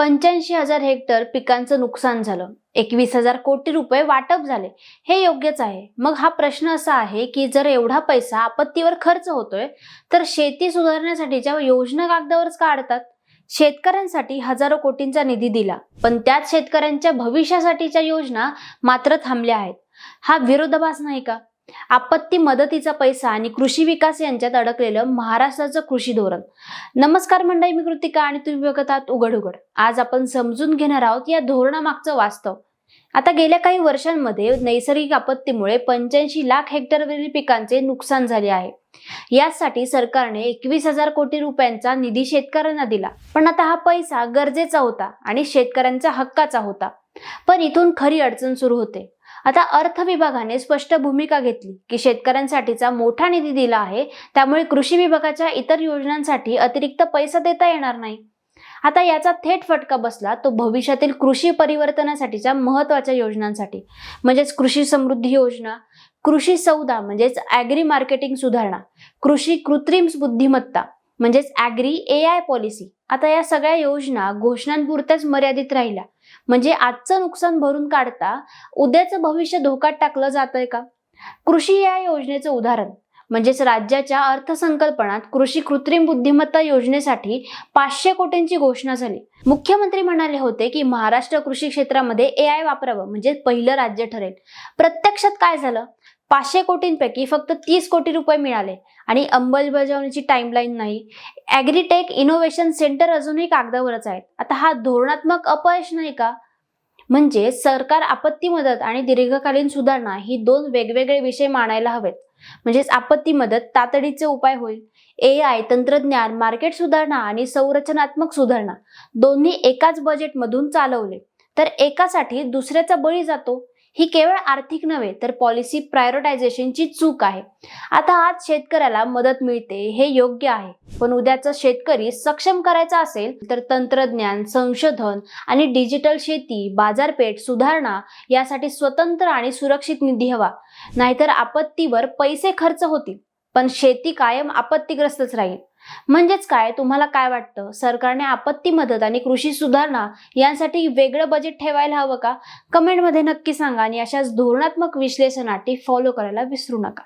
पंच्याऐंशी हजार हेक्टर पिकांचं नुकसान झालं. एकवीस हजार कोटी रुपये वाटप झाले. हे योग्यच आहे. मग हा प्रश्न असा आहे की जर एवढा पैसा आपत्तीवर खर्च होतोय तर शेती सुधारण्यासाठीच्या योजना कागदावरच काढतात? शेतकऱ्यांसाठी हजारो कोटींचा निधी दिला पण त्यात शेतकऱ्यांच्या भविष्यासाठीच्या योजना मात्र थांबल्या आहेत. हा विरोधाभास नाही का? आपत्ती मदतीचा पैसा आणि कृषी विकास यांच्यात अडकलेलं महाराष्ट्राचं कृषी धोरण. नमस्कार मंडळी मी कृतिका आणि तुम्ही बघत आहात उघड उघड. आज आपण समजून घेणार आहोत या धोरणामागचं वास्तव. आता गेल्या काही वर्षांमध्ये नैसर्गिक आपत्तीमुळे पंच्याऐंशी लाख हेक्टरवरील पिकांचे नुकसान झाले आहे. यासाठी सरकारने एकवीस हजार कोटी रुपयांचा निधी शेतकऱ्यांना दिला. पण आता हा पैसा गरजेचा होता आणि शेतकऱ्यांचा हक्काचा होता. पण इथून खरी अडचण सुरू होते. आता अर्थ विभागाने स्पष्ट भूमिका घेतली की शेतकऱ्यांसाठीचा मोठा निधी दिला आहे. त्यामुळे कृषी विभागाच्या इतर योजनांसाठी अतिरिक्त पैसा देता येणार नाही. आता याचा थेट फटका बसला तो भविष्यातील कृषी परिवर्तनासाठीच्या महत्त्वाच्या योजनांसाठी. म्हणजेच कृषी समृद्धी योजना कृषी सौदा म्हणजेच ॲग्री मार्केटिंग सुधारणा कृषी कृत्रिम बुद्धिमत्ता म्हणजेच ॲग्री ए आय पॉलिसी आता या सगळ्या योजना घोषणांपुरत्याच मर्यादित राहिल्या. म्हणजे आजचं नुकसान भरून काढता उद्याचं भविष्य धोक्यात टाकलं जातंय का? कृषी या योजनेचं उदाहरण. म्हणजेच राज्याच्या अर्थसंकल्पनात कृषी कृत्रिम बुद्धिमत्ता योजनेसाठी पाचशे कोटींची घोषणा झाली. मुख्यमंत्री म्हणाले होते की महाराष्ट्र कृषी क्षेत्रामध्ये ए आय वापरावं म्हणजे पहिलं राज्य ठरेल. प्रत्यक्षात काय झालं? पाचशे कोटींपैकी फक्त तीस कोटी रुपये मिळाले आणि अंमलबजावणीची टाइमलाईन नाही. ॲग्रीटेक इनोव्हेशन सेंटर अजूनही कागदावरच आहेत. आता हा धोरणात्मक अपयश नाही का? म्हणजे सरकार आपत्ती मदत आणि दीर्घकालीन सुधारणा ही दोन वेगवेगळे विषय मानायला हवेत. म्हणजेच आपत्ती मदत तातडीचे उपाय होईल ए आय तंत्रज्ञान मार्केट सुधारणा आणि संरचनात्मक सुधारणा दोन्ही एकाच बजेटमधून चालवले. तर एकासाठी दुसऱ्याचा बळी जातो? ही केवळ आर्थिक नव्हे तर पॉलिसी प्रायोरिटायझेशनची चूक आहे. आता आज शेतकऱ्याला मदत मिळते हे योग्य आहे. पण उद्याचा शेतकरी सक्षम करायचा असेल तर तंत्रज्ञान संशोधन आणि डिजिटल शेती बाजारपेठ सुधारणा यासाठी स्वतंत्र आणि सुरक्षित निधी हवा. नाहीतर आपत्तीवर पैसे खर्च होतील. पण शेती कायम आपत्तीग्रस्तच राहील. म्हणजेच काय? तुम्हाला काय वाटतं? सरकारने आपत्ती मदत आणि कृषी सुधारणा यांसाठी वेगळं बजेट ठेवायला हवं का? कमेंटमध्ये नक्की सांगा आणि अशाच धोरणात्मक विश्लेषणासाठी फॉलो करायला विसरू नका.